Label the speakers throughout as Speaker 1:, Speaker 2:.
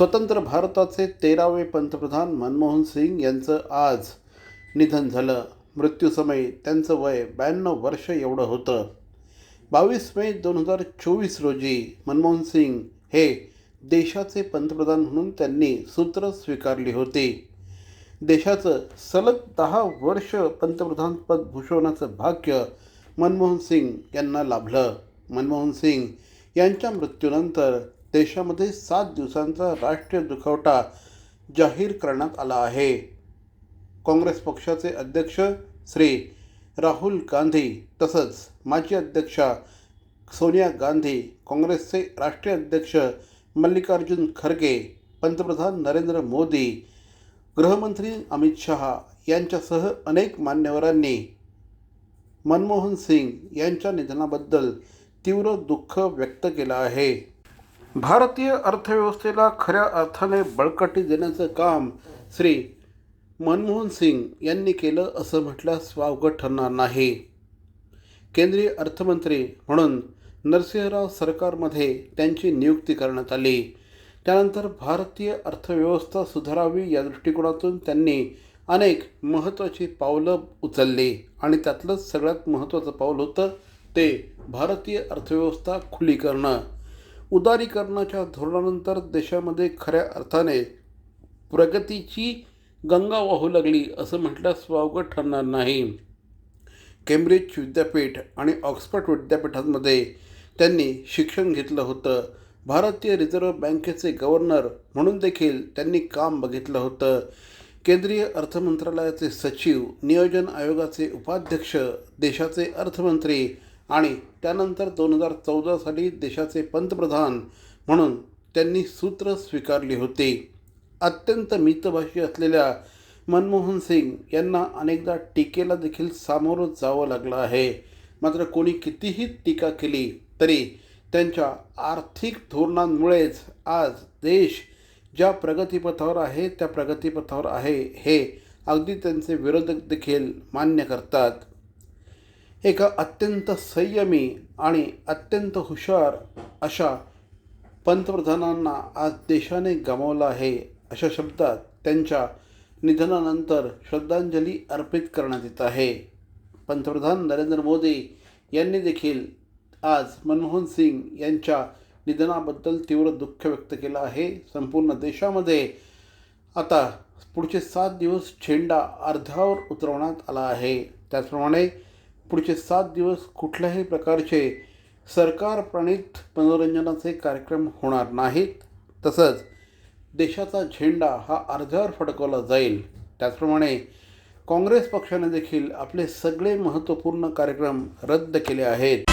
Speaker 1: स्वतंत्र भारताचे तेरावे पंतप्रधान मनमोहन सिंग यांचं आज निधन झालं. मृत्यूसमयी त्यांचं वय ब्याण्णव वर्ष एवढं होतं. बावीस मे दोन हजार चोवीस रोजी मनमोहन सिंग हे देशाचे पंतप्रधान म्हणून त्यांनी सूत्र स्वीकारली होती. देशाचं सलग दहा वर्ष पंतप्रधानपद भूषवण्याचं भाग्य मनमोहन सिंग यांना लाभलं. मनमोहन सिंग यांच्या मृत्यूनंतर देशामध्ये सात दिवसांचा राष्ट्रीय दुखवटा जाहीर करण्यात आला आहे. काँग्रेस पक्षाचे अध्यक्ष श्री राहुल गांधी तसंच माजी अध्यक्षा सोनिया गांधी काँग्रेसचे राष्ट्रीय अध्यक्ष मल्लिकार्जुन खरगे पंतप्रधान नरेंद्र मोदी गृहमंत्री अमित शहा यांच्यासह अनेक मान्यवरांनी मनमोहन सिंग यांच्या निधनाबद्दल तीव्र दुःख व्यक्त केलं आहे. भारतीय अर्थव्यवस्थेला खऱ्या अर्थाने बळकटी देण्याचं काम श्री मनमोहन सिंग यांनी केलं असं म्हटल्यास वावगं ठरणार नाही. केंद्रीय अर्थमंत्री म्हणून नरसिंहराव सरकारमध्ये त्यांची नियुक्ती करण्यात आली. त्यानंतर भारतीय अर्थव्यवस्था सुधारावी या दृष्टिकोनातून त्यांनी अनेक महत्त्वाची पावलं उचलली आणि त्यातलंच सगळ्यात महत्त्वाचं पाऊल होतं ते भारतीय अर्थव्यवस्था खुली करणं. उदारीकरणाच्या धोरणानंतर देशामध्ये खऱ्या अर्थाने प्रगतीची गंगा वाहू लागली असं म्हटल्यास वावगं ठरणार नाही. केम्ब्रिज विद्यापीठ आणि ऑक्सफर्ड विद्यापीठांमध्ये त्यांनी शिक्षण घेतलं होतं. भारतीय रिझर्व्ह बँकेचे गव्हर्नर म्हणून देखील त्यांनी काम बघितलं होतं. केंद्रीय अर्थमंत्रालयाचे सचिव नियोजन आयोगाचे उपाध्यक्ष देशाचे अर्थमंत्री आणि त्यानंतर दोन हजार चौदा साली देशाचे पंतप्रधान म्हणून त्यांनी सूत्र स्वीकारले होते. अत्यंत मितभाषी असलेल्या मनमोहन सिंग यांना अनेकदा टीकेला देखील सामोरं जावं लागलं आहे. मात्र कोणी कितीही टीका केली तरी त्यांच्या आर्थिक धोरणांमुळेच आज देश ज्या प्रगतीपथावर आहे त्या प्रगतीपथावर आहे हे अगदी त्यांचे विरोधक देखील मान्य करतात. एका अत्यंत संयमी आणि अत्यंत हुशार अशा पंतप्रधानांना आज देशाने गमावलं आहे अशा शब्दात त्यांच्या निधनानंतर श्रद्धांजली अर्पित करण्यात येत आहे. पंतप्रधान नरेंद्र मोदी यांनी देखील आज मनमोहन सिंग यांच्या निधनाबद्दल तीव्र दुःख व्यक्त केलं आहे. संपूर्ण देशामध्ये आता पुढचे सात दिवस झेंडा अर्ध्यावर उतरवण्यात आला आहे. त्याचप्रमाणे पुढचे सात दिवस कुठल्याही प्रकारचे सरकार प्रणित मनोरंजनाचे कार्यक्रम होणार नाहीत. तसंच देशाचा झेंडा हा अर्ध्यावर फडकवला जाईल. त्याचप्रमाणे काँग्रेस पक्षाने देखील आपले सगळे महत्त्वपूर्ण कार्यक्रम रद्द केले आहेत.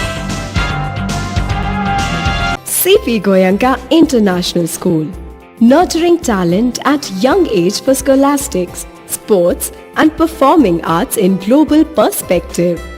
Speaker 2: C P Goenka international school nurturing talent at young age for scholastics sports and performing arts in global perspective